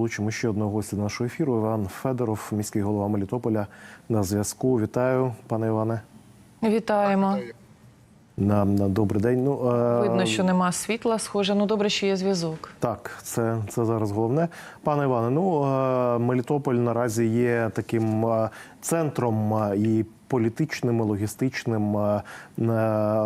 залучимо ще одного гостя до нашого ефіру. Іван Федоров, міський голова Мелітополя, на зв'язку. Вітаю, пане Іване. Вітаємо. На, на добрий день. Ну е, Видно, що нема світла. Схоже, ну добре, що є зв'язок. Так, це, це зараз головне. Пане Іване, ну е, Мелітополь наразі є таким е, центром і політичним, логістичним, е,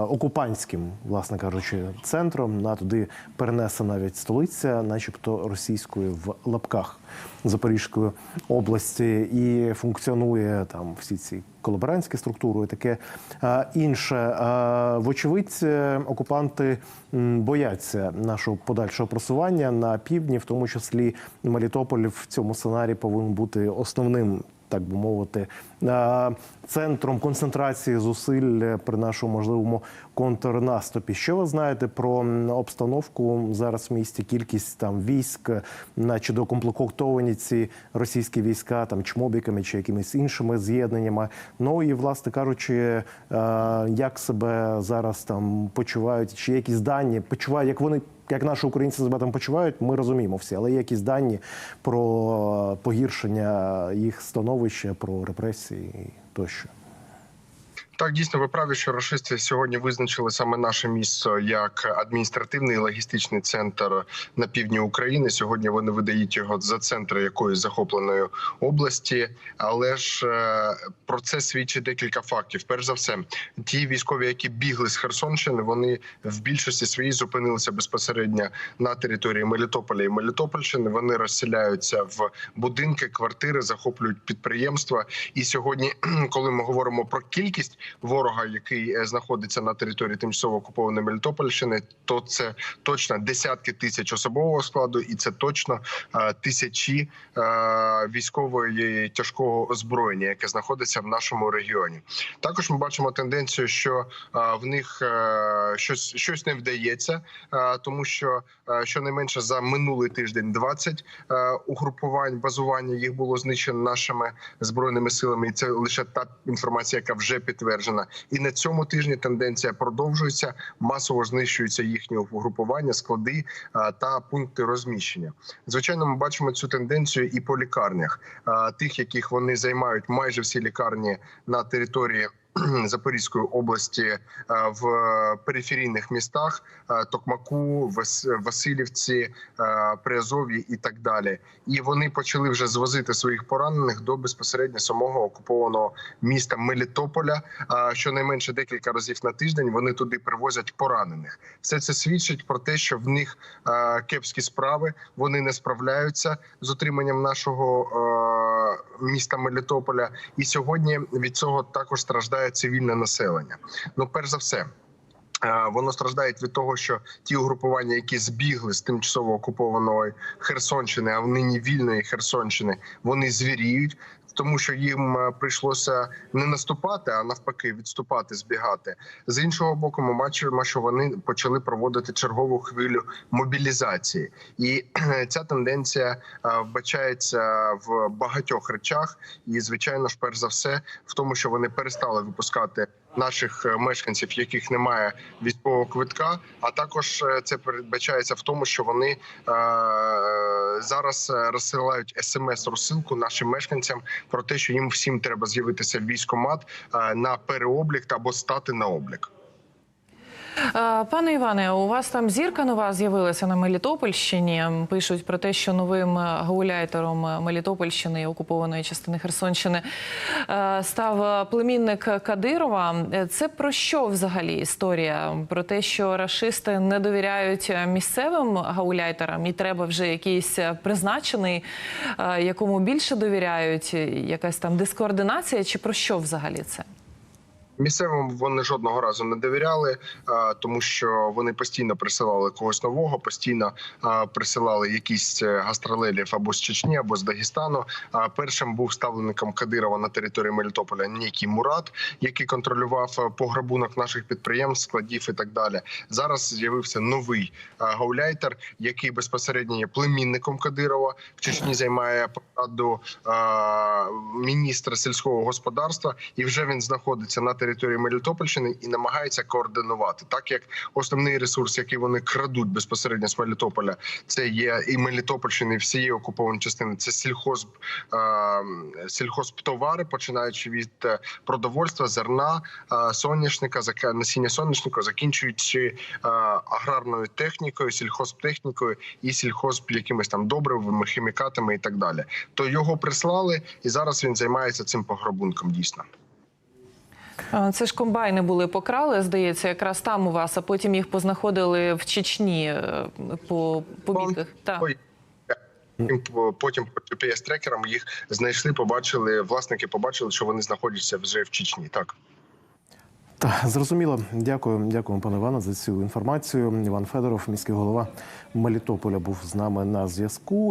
окупантським, власне кажучи, центром. На туди перенесена навіть столиця, начебто російською в лапках Запорізької області, і функціонує там всі ці колаборантські структури і таке е, інше. Е, Вочевидь, окупанти бояться нашого подальшого просування на півдні, в тому числі Мелітополь в цьому сценарії повинен бути основним. Так би мовити, е, центром концентрації зусиль при нашому можливому контрнаступі. Що ви знаєте про обстановку зараз в місті? Кількість там військ, наче докомплектовані ці російські війська, там чмобіками чи якимись іншими з'єднаннями. Ну і власне кажучи, е, як себе зараз там почувають, чи якісь дані почувають, як вони. Як наші українці себе там почувають, ми розуміємо всі, але є якісь дані про погіршення їх становища, про репресії тощо. Так, дійсно, ви праві, що рашисти сьогодні визначили саме наше місто як адміністративний і логістичний центр на півдні України. Сьогодні вони видають його за центр якоїсь захопленої області. Але ж е, про це свідчить декілька фактів. Перш за все, ті військові, які бігли з Херсонщини, вони в більшості своїй зупинилися безпосередньо на території Мелітополя і Мелітопольщини. Вони розселяються в будинки, квартири, захоплюють підприємства. І сьогодні, коли ми говоримо про кількість ворога, який е, знаходиться на території тимчасово окупованої Мелітопольщини, то це точно десятки тисяч особового складу, і це точно е, тисячі е, військової тяжкого озброєння, яке знаходиться в нашому регіоні. Також ми бачимо тенденцію, що в них щось щось не вдається, тому що щонайменше за минулий тиждень 20 е, угрупувань базування їх було знищено нашими збройними силами, і це лише та інформація, яка вже підтверджена. І на цьому тижні тенденція продовжується. Масово знищуються їхні угрупування, склади е, та пункти розміщення. Звичайно, ми бачимо цю тенденцію і по лікарнях, е, тих, яких вони займають майже всі лікарні на території. Запорізької області е, в периферійних містах е, Токмаку, Вас- Васильівці, е, Приазов'ї і так далі. І вони почали вже звозити своїх поранених до безпосередньо самого окупованого міста Мелітополя. Щонайменше декілька разів на тиждень вони туди привозять поранених. Все це свідчить про те, що в них кепські справи вони не справляються з утриманням нашого міста Мелітополя. І сьогодні від цього також страждає цивільне населення. Ну, перш за все. е, Воно страждає від того, що ті угрупування, які збігли з тимчасово окупованої Херсонщини, а нині вільної Херсонщини, вони звіріють, тому що їм е, прийшлося не наступати, а навпаки, відступати, збігати. З іншого боку, ми бачимо, що вони почали проводити чергову хвилю мобілізації, і ця тенденція е, вбачається в багатьох речах. І звичайно ж, перш за все, в тому, що вони перестали випускати. Наших е, мешканців, яких немає військового квитка, а також це передбачається в тому, що вони е, зараз розсилають смс-розсилку нашим мешканцям про те, що їм всім треба з'явитися в військкомат е, на переоблік або стати на облік. Пане Іване, у вас там зірка нова з'явилася на Мелітопольщині. Пишуть про те, що новим гауляйтером Мелітопольщини і окупованої частини Херсонщини став племінник Кадирова. Це про що взагалі історія? Про те, що рашисти не довіряють місцевим гауляйтерам, і треба вже якийсь призначений, якому більше довіряють, якась там дискоординація, чи про що взагалі це? Місцевим вони жодного разу не довіряли, е, тому що вони постійно присилали когось нового, постійно е, присилали якісь е, гастролелів або з Чечні, або з Дагестану. Першим був ставленником Кадирова на території Мелітополя Нікій Мурат, який контролював пограбунок наших підприємств, складів і так далі. Зараз з'явився новий гауляйтер, який безпосередньо є племінником Кадирова. В Чечні займає посаду міністра сільського господарства, і вже він знаходиться на території території Мелітопольщини і намагається координувати, так як основний ресурс, який вони крадуть безпосередньо з Мелітополя, це є і Мелітопольщини, і всієї окупованої частини. Це сільхоз е, сільхозтовари, починаючи від е, продовольства, зерна, е, соняшника, насіння соняшника, закінчуючи аграрною технікою, сільхозтехнікою і сільхоз якимись там добривами, хімікатами і так далі. То його прислали, і зараз він займається цим пограбунком. Дійсно. Це ж комбайни були покрали, здається, якраз там у вас, а потім їх познаходили в Чечні е, по помітках. Так. Потім по GPS-трекерам їх знайшли, побачили власники, побачили, що вони знаходяться вже в Чечні. Так. Так, зрозуміло. Дякую, дякую, пане Іване, за цю інформацію. Іван Федоров, міський голова Мелітополя, був з нами на зв'язку.